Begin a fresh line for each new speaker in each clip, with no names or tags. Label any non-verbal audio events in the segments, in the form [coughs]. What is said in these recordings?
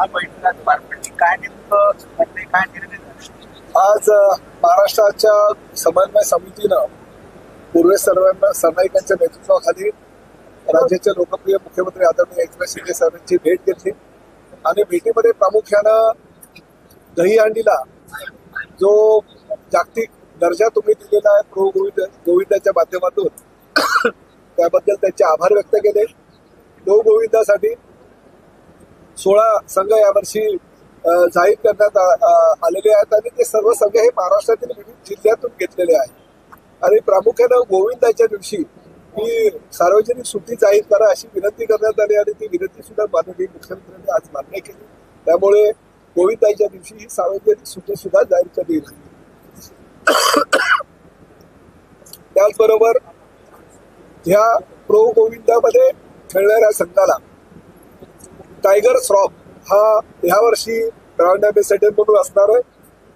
आज पार पडली. काय नेमकं काय निर्णय
आज महाराष्ट्राच्या समन्वय समितीनं पूर्वे सर्वांना सरनाईकांच्या नेतृत्वाखाली राज्याचे लोकप्रिय मुख्यमंत्री आदरणीय एकनाथ शिंदे साहेबांची भेट घेतली. आणि भेटीमध्ये प्रामुख्यानं दहीहंडीला जो जागतिक दर्जा तुम्ही दिलेला आहे प्रो गोविंद गोविंदाच्या माध्यमातून [coughs] त्याबद्दल त्यांचे आभार व्यक्त केले. गो गोविंदासाठी सोळा संघ यावर्षी जाहीर करण्यात आलेले आहेत आणि ते सर्व संघ हे महाराष्ट्रातील विविध जिल्ह्यातून घेतलेले आहेत. आणि प्रामुख्यानं गोविंदाच्या दिवशी ही सार्वजनिक सुट्टी जाहीर करा अशी विनंती करण्यात आली आणि ती विनंती सुद्धा माननीय मुख्यमंत्र्यांनी आज मान्य केली. त्यामुळे गोविंदाच्या दिवशी ही सार्वजनिक सुट्टी सुद्धा जाहीर करण्यात त्याचबरोबर ह्या प्रो गोविंदामध्ये खेळणाऱ्या संघाला टायगर श्रॉफ हा ह्या वर्षी ब्रँड अँबॅसेडर म्हणून असणार आहे.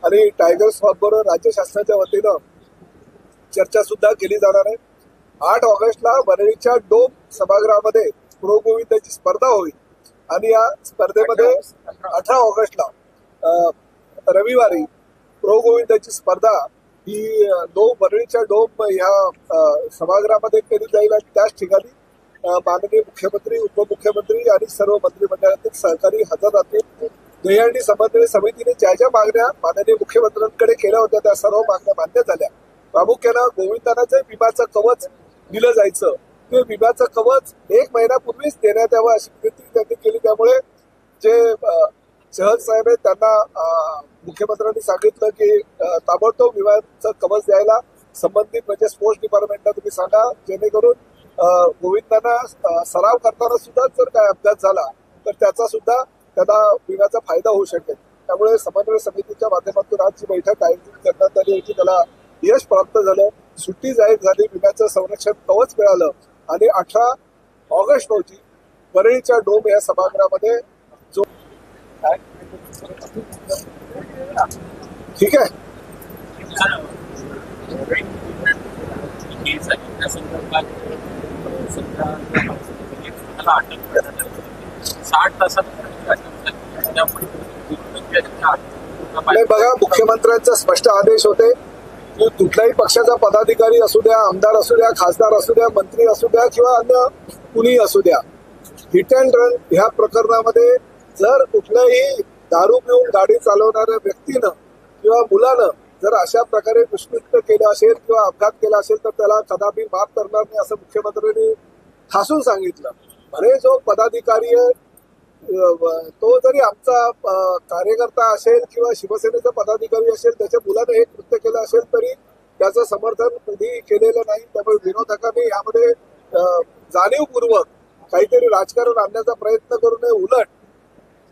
आणि टायगर श्रॉफ बरोबर राज्य शासनाच्या वतीनं चर्चा सुद्धा केली जाणार आहे. आठ ऑगस्टला वरळीच्या डोम सभागृहामध्ये प्रो गोविंदाची स्पर्धा होईल. आणि या स्पर्धेमध्ये अठरा ऑगस्टला रविवारी प्रो गोविंदाची स्पर्धा ही डोम वरळीच्या डोम ह्या सभागृहामध्ये केली जाईल आणि त्याच ठिकाणी माननीय मुख्यमंत्री उपमुख्यमंत्री आणि सर्व मंत्रिमंडळातील सहकारी हजर राहतील दहीहंडी समन्वय समितीने ज्या ज्या मागण्या माननीय मुख्यमंत्र्यांकडे केल्या होत्या त्या सर्व मागण्या मान्य झाल्या. प्रामुख्यानं गोविंदांना जे विम्याचं कवच दिलं जायचं. ते विम्याचं कवच एक महिन्यापूर्वीच देण्यात यावं अशी विनंती त्यांनी केली. त्यामुळे जे शहर साहेब आहेत त्यांना मुख्यमंत्र्यांनी सांगितलं की ताबडतोब विम्याचं कवच द्यायला संबंधित म्हणजे स्पोर्ट्स डिपार्टमेंटला तुम्ही सांगा जेणेकरून गोविंदांना सराव करताना सुद्धा जर काय अपघात झाला तर त्याचा सुद्धा त्यांना विम्याचा फायदा होऊ शकेल. त्यामुळे समन्वय समितीच्या माध्यमातून आज जी बैठक आयोजित करण्यात आली होती त्याला यश प्राप्त झालं. सुट्टी जाहीर झाली विम्याचं संरक्षण कवच मिळालं. आणि अठरा ऑगस्ट रोजी वरळीच्या डोम या सभागृहामध्ये जो ठीक आहे.
आहे. त्या संदर्भात समजा अटक करण्यात साठ तासात त्यामुळे
बघा मुख्यमंत्र्यांचा स्पष्ट आदेश होते. की कुठल्याही पक्षाचा पदाधिकारी असू द्या आमदार असू द्या खासदार असू द्या मंत्री असू द्या किंवा अन्य कुणी असू द्या हिट अँड रन ह्या प्रकरणामध्ये जर कुठल्याही दारू पिऊन गाडी चालवणाऱ्या व्यक्तीनं किंवा मुलानं जर अशा प्रकारे दुष्कृत्य केलं असेल किंवा अपघात केला असेल तर त्याला कदापि माफ करणार नाही असं मुख्यमंत्र्यांनी ठासून सांगितलं. अरे जो पदाधिकारी आहे तो जरी आमचा कार्यकर्ता असेल किंवा शिवसेनेचा पदाधिकारी असेल त्याच्या मुलाने हे कृत्य केलं असेल तरी त्याचं समर्थन कधी केलेलं नाही. त्यामुळे विरोधकांनी यामध्ये जाणीवपूर्वक काहीतरी राजकारण आणण्याचा प्रयत्न करू नये. उलट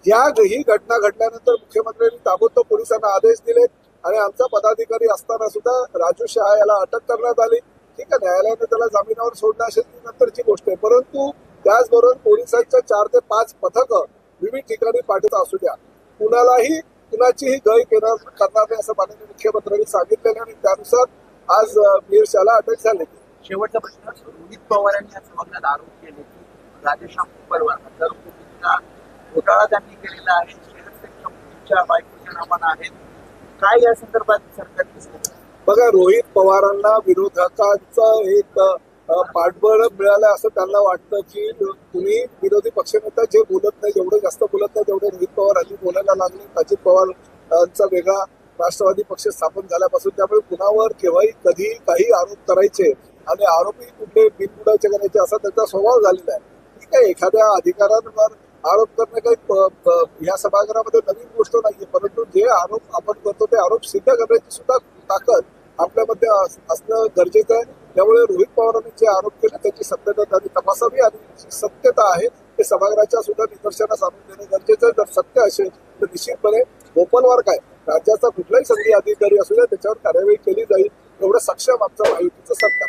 या ही घटना घडल्यानंतर मुख्यमंत्र्यांनी ताबडतोब पोलिसांना आदेश दिले आणि आमचा पदाधिकारी असताना सुद्धा राजू शहा याला अटक करण्यात आली. ठीक आहे न्यायालयाने त्याला जामिनावर सोडणं असेल ती नंतरची गोष्ट आहे. परंतु त्याचबरोबर पोलिसांच्या चार ते पाच पथकं विविध ठिकाणी पाठवत असू द्या. कुणालाही कुणाचीही गय केणार करणार नाही असं माननीय मुख्यमंत्र्यांनी सांगितलेलं आणि त्यानुसार आज मीर शहाला अटक झाली.
शेवटचा प्रश्न रोहित पवार यांनी या सभागृहात आरोप केले की राजेश्याम परवा हजार कोटींचा घोटाळा त्यांनी केलेला आहे. शेअरपेक्षा त्यांच्या बायकोच्या नावानं आहेत. काय या संदर्भात सरकार
बघा रोहित पवारांना विरोधकांचं एक पाठबळ मिळालं असं त्यांना वाटतं की तुम्ही विरोधी पक्षनेता जे बोलत नाही जेवढे जास्त बोलत नाही तेवढे रोहित पवार आधी बोलायला लागले. अजित पवारांचा वेगळा राष्ट्रवादी पक्ष स्थापन झाल्यापासून त्यामुळे कुणावर केव्हाही कधी काही आरोप करायचे आणि आरोपी कुठे बिनबुडायचे करायचे असा त्यांचा स्वभाव झालेला आहे. ठीक आहे एखाद्या अधिकारांवर आरोप करणं काही या सभागृहामध्ये नवीन गोष्ट नाहीये. परंतु जे आरोप आपण करतो ते आरोप सिद्ध करण्याची सुद्धा ताकद आपल्यामध्ये असणं गरजेचं आहे. त्यामुळे रोहित पवारांनी जे आरोप केले त्याची सत्यता त्यांनी तपासावी आणि सत्यता आहे ते सभागृहाच्या सुद्धा निदर्शनास आणून देणं गरजेचं आहे. जर सत्य असेल तर निश्चितपणे गोपनवार काय? राज्याचा कुठलाही संधी अधिकारी असू द्या त्याच्यावर कार्यवाही केली जाईल एवढं सक्षम आमचं महायुतीचं सरकार.